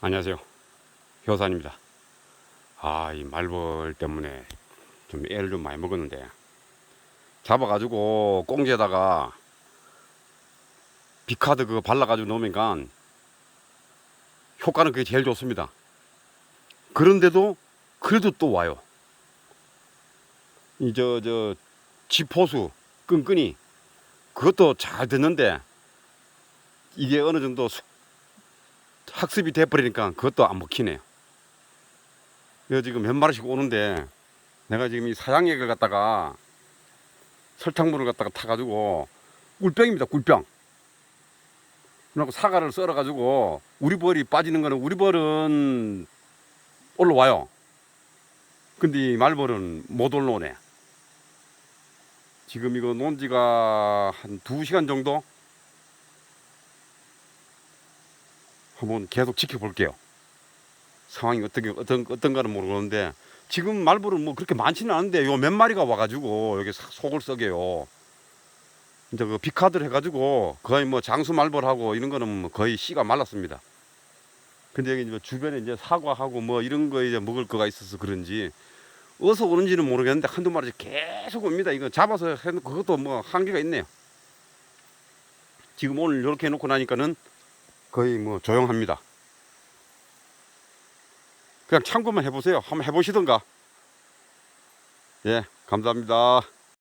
안녕하세요. 효산입니다. 아, 이 말벌 때문에 좀 애를 좀 많이 먹었는데 잡아가지고 꽁지에다가 비카드 그거 발라가지고 넣으니까 효과는 그게 제일 좋습니다. 그런데도 그래도 또 와요. 이 저 저 지포수 끈끈이 그것도 잘 됐는데 이게 어느 정도 숙- 학습이 돼버리니까 그것도 안 먹히네요. 이거 지금 몇 마리씩 오는데 내가 지금 이 사양액을 갖다가 설탕물을 갖다가 타가지고 꿀병입니다 꿀병. 그리고 사과를 썰어가지고 우리 벌이 빠지는 거는 우리 벌은 올라와요. 근데 이 말벌은 못 올라오네. 지금 이거 논 지가 한 두 시간 정도 한번 계속 지켜볼게요. 상황이 어떻게 어떤 어떤가는 모르겠는데 지금 말벌은 뭐 그렇게 많지는 않은데 요 몇 마리가 와가지고 여기 사- 속을 썩여요. 이제 그 비카드를 해가지고 거의 뭐 장수 말벌하고 이런 거는 뭐 거의 씨가 말랐습니다. 근데 여기 이제 주변에 이제 사과하고 뭐 이런 거 이제 먹을 거가 있어서 그런지 어디서 오는지는 모르겠는데 한두 마리씩 계속 옵니다. 이거 잡아서 해놓고 그것도 뭐 한계가 있네요. 지금 오늘 이렇게 해놓고 나니까는 거의 뭐 조용합니다. 그냥 참고만 해보세요. 한번 해보시던가. 예, 감사합니다.